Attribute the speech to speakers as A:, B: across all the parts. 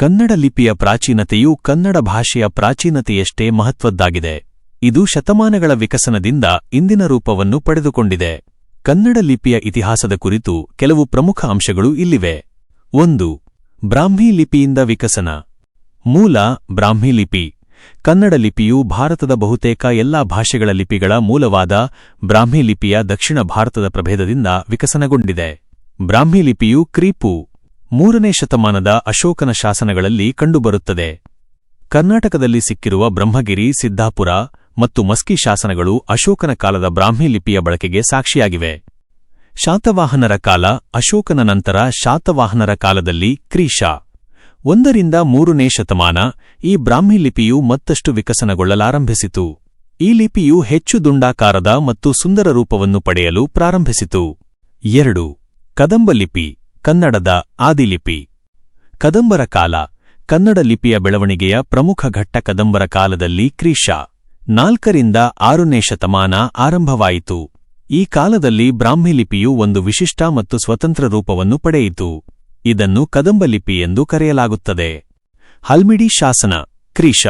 A: ಕನ್ನಡ ಲಿಪಿಯ ಪ್ರಾಚೀನತೆಯು ಕನ್ನಡ ಭಾಷೆಯ ಪ್ರಾಚೀನತೆಯಷ್ಟೇ ಮಹತ್ವದ್ದಾಗಿದೆ. ಇದು ಶತಮಾನಗಳ ವಿಕಸನದಿಂದ ಇಂದಿನ ರೂಪವನ್ನು ಪಡೆದುಕೊಂಡಿದೆ. ಕನ್ನಡ ಲಿಪಿಯ ಇತಿಹಾಸದ ಕುರಿತು ಕೆಲವು ಪ್ರಮುಖ ಅಂಶಗಳು ಇಲ್ಲಿವೆ. ಒಂದು, ಬ್ರಾಹ್ಮಿ ಲಿಪಿಯಿಂದ ವಿಕಸನ. ಮೂಲ, ಬ್ರಾಹ್ಮಿ ಲಿಪಿ. ಕನ್ನಡ ಲಿಪಿಯು ಭಾರತದ ಬಹುತೇಕ ಎಲ್ಲಾ ಭಾಷೆಗಳ ಲಿಪಿಗಳ ಮೂಲವಾದ ಬ್ರಾಹ್ಮಿ ಲಿಪಿಯ ದಕ್ಷಿಣ ಭಾರತದ ಪ್ರಭೇದದಿಂದ ವಿಕಸನಗೊಂಡಿದೆ. ಬ್ರಾಹ್ಮಿ ಲಿಪಿಯು ಕ್ರೀಪು. ಮೂರನೇ ಶತಮಾನದ ಅಶೋಕನ ಶಾಸನಗಳಲ್ಲಿ ಕಂಡುಬರುತ್ತದೆ. ಕರ್ನಾಟಕದಲ್ಲಿ ಸಿಕ್ಕಿರುವ ಬ್ರಹ್ಮಗಿರಿ, ಸಿದ್ದಾಪುರ ಮತ್ತು ಮಸ್ಕಿ ಶಾಸನಗಳು ಅಶೋಕನ ಕಾಲದ ಬ್ರಾಹ್ಮಿ ಲಿಪಿಯ ಬಳಕೆಗೆ ಸಾಕ್ಷಿಯಾಗಿವೆ. ಶಾತವಾಹನರ ಕಾಲ ಅಶೋಕನ ನಂತರ ಶಾತವಾಹನರ ಕಾಲದಲ್ಲಿ ಕ್ರೀಶ ಒಂದರಿಂದ ಮೂರನೇ ಶತಮಾನ ಈ ಬ್ರಾಹ್ಮಿ ಲಿಪಿಯು ಮತ್ತಷ್ಟು ವಿಕಸನಗೊಳ್ಳಲಾರಂಭಿಸಿತು. ಈ ಲಿಪಿಯು ಹೆಚ್ಚು ದುಂಡಾಕಾರದ ಮತ್ತು ಸುಂದರ ರೂಪವನ್ನು ಪಡೆಯಲು ಪ್ರಾರಂಭಿಸಿತು. ಎರಡು. ಕದಂಬ ಲಿಪಿ. ಕನ್ನಡದ ಆದಿಲಿಪಿ. ಕದಂಬರ ಕಾಲ. ಕನ್ನಡ ಲಿಪಿಯ ಬೆಳವಣಿಗೆಯ ಪ್ರಮುಖ ಘಟ್ಟ ಕದಂಬರ ಕಾಲದಲ್ಲಿ ಕ್ರೀಶ ನಾಲ್ಕರಿಂದ ಆರನೇ ಶತಮಾನ ಆರಂಭವಾಯಿತು. ಈ ಕಾಲದಲ್ಲಿ ಬ್ರಾಹ್ಮಿ ಲಿಪಿಯು ಒಂದು ವಿಶಿಷ್ಟ ಮತ್ತು ಸ್ವತಂತ್ರ ರೂಪವನ್ನು ಪಡೆಯಿತು. ಇದನ್ನು ಕದಂಬ ಲಿಪಿ ಎಂದು ಕರೆಯಲಾಗುತ್ತದೆ. ಹಲ್ಮಿಡಿ ಶಾಸನ. ಕ್ರೀಶ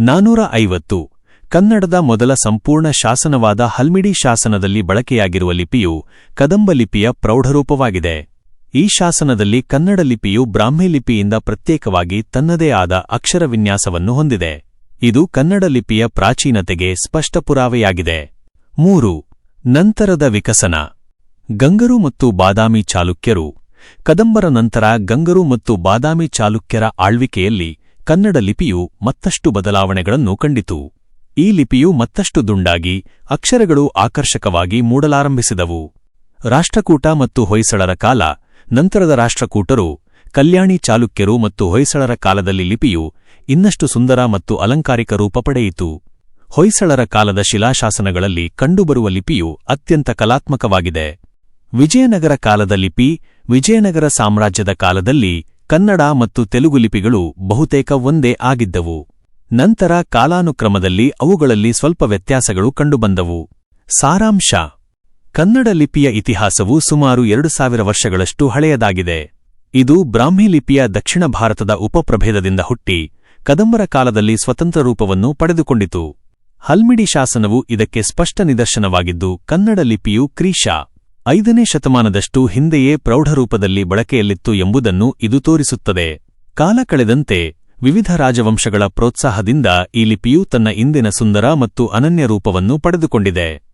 A: ನಾನೂರ ಕನ್ನಡದ ಮೊದಲ ಸಂಪೂರ್ಣ ಶಾಸನವಾದ ಹಲ್ಮಿಡಿ ಶಾಸನದಲ್ಲಿ ಬಳಕೆಯಾಗಿರುವ ಲಿಪಿಯು ಕದಂಬ ಲಿಪಿಯ ಪ್ರೌಢರೂಪವಾಗಿದೆ. ಈ ಶಾಸನದಲ್ಲಿ ಕನ್ನಡ ಲಿಪಿಯು ಬ್ರಾಹ್ಮಿ ಲಿಪಿಯಿಂದ ಪ್ರತ್ಯೇಕವಾಗಿ ತನ್ನದೇ ಆದ ಅಕ್ಷರ ವಿನ್ಯಾಸವನ್ನು ಹೊಂದಿದೆ. ಇದು ಕನ್ನಡ ಲಿಪಿಯ ಪ್ರಾಚೀನತೆಗೆ ಸ್ಪಷ್ಟ ಪುರಾವೆಯಾಗಿದೆ. ಮೂರು, ನಂತರದ ವಿಕಸನ. ಗಂಗರು ಮತ್ತು ಬಾದಾಮಿ ಚಾಲುಕ್ಯರು. ಕದಂಬರ ನಂತರ ಗಂಗರು ಮತ್ತು ಬಾದಾಮಿ ಚಾಲುಕ್ಯರ ಆಳ್ವಿಕೆಯಲ್ಲಿ ಕನ್ನಡ ಲಿಪಿಯು ಮತ್ತಷ್ಟು ಬದಲಾವಣೆಗಳನ್ನು ಕಂಡಿತು. ಈ ಲಿಪಿಯು ಮತ್ತಷ್ಟು ದುಂಡಾಗಿ, ಅಕ್ಷರಗಳು ಆಕರ್ಷಕವಾಗಿ ಮೂಡಲಾರಂಭಿಸಿದವು. ರಾಷ್ಟ್ರಕೂಟ ಮತ್ತು ಹೊಯ್ಸಳರ ಕಾಲ ನಂತರದ ರಾಷ್ಟ್ರಕೂಟರು, ಕಲ್ಯಾಣಿ ಚಾಲುಕ್ಯರು ಮತ್ತು ಹೊಯ್ಸಳರ ಕಾಲದಲ್ಲಿ ಲಿಪಿಯು ಇನ್ನಷ್ಟು ಸುಂದರ ಮತ್ತು ಅಲಂಕಾರಿಕ ರೂಪ ಪಡೆಯಿತು. ಹೊಯ್ಸಳರ ಕಾಲದ ಶಿಲಾಶಾಸನಗಳಲ್ಲಿ ಕಂಡುಬರುವ ಲಿಪಿಯು ಅತ್ಯಂತ ಕಲಾತ್ಮಕವಾಗಿದೆ. ವಿಜಯನಗರ ಕಾಲದ ಲಿಪಿ, ವಿಜಯನಗರ ಸಾಮ್ರಾಜ್ಯದ ಕಾಲದಲ್ಲಿ ಕನ್ನಡ ಮತ್ತು ತೆಲುಗು ಲಿಪಿಗಳು ಬಹುತೇಕ ಒಂದೇ ಆಗಿದ್ದವು. ನಂತರ ಕಾಲಾನುಕ್ರಮದಲ್ಲಿ ಅವುಗಳಲ್ಲಿ ಸ್ವಲ್ಪ ವ್ಯತ್ಯಾಸಗಳು ಕಂಡುಬಂದವು. ಸಾರಾಂಶ ಕನ್ನಡ ಲಿಪಿಯ ಇತಿಹಾಸವು ಸುಮಾರು ಎರಡು ಸಾವಿರ ವರ್ಷಗಳಷ್ಟು ಹಳೆಯದಾಗಿದೆ. ಇದು ಬ್ರಾಹ್ಮಿ ಲಿಪಿಯ ದಕ್ಷಿಣ ಭಾರತದ ಉಪಪ್ರಭೇದದಿಂದ ಹುಟ್ಟಿ, ಕದಂಬರ ಕಾಲದಲ್ಲಿ ಸ್ವತಂತ್ರ ರೂಪವನ್ನು ಪಡೆದುಕೊಂಡಿತು. ಹಲ್ಮಿಡಿ ಶಾಸನವು ಇದಕ್ಕೆ ಸ್ಪಷ್ಟ ನಿದರ್ಶನವಾಗಿದ್ದು, ಕನ್ನಡ ಲಿಪಿಯು ಕ್ರೀಶ ಐದನೇ ಶತಮಾನದಷ್ಟು ಹಿಂದೆಯೇ ಪ್ರೌಢರೂಪದಲ್ಲಿ ಬಳಕೆಯಲ್ಲಿತ್ತು ಎಂಬುದನ್ನು ಇದು ತೋರಿಸುತ್ತದೆ. ಕಾಲ ಕಳೆದಂತೆ, ವಿವಿಧ ರಾಜವಂಶಗಳ ಪ್ರೋತ್ಸಾಹದಿಂದ ಈ ಲಿಪಿಯು ತನ್ನ ಇಂದಿನ ಸುಂದರ ಮತ್ತು ಅನನ್ಯ ರೂಪವನ್ನು ಪಡೆದುಕೊಂಡಿದೆ.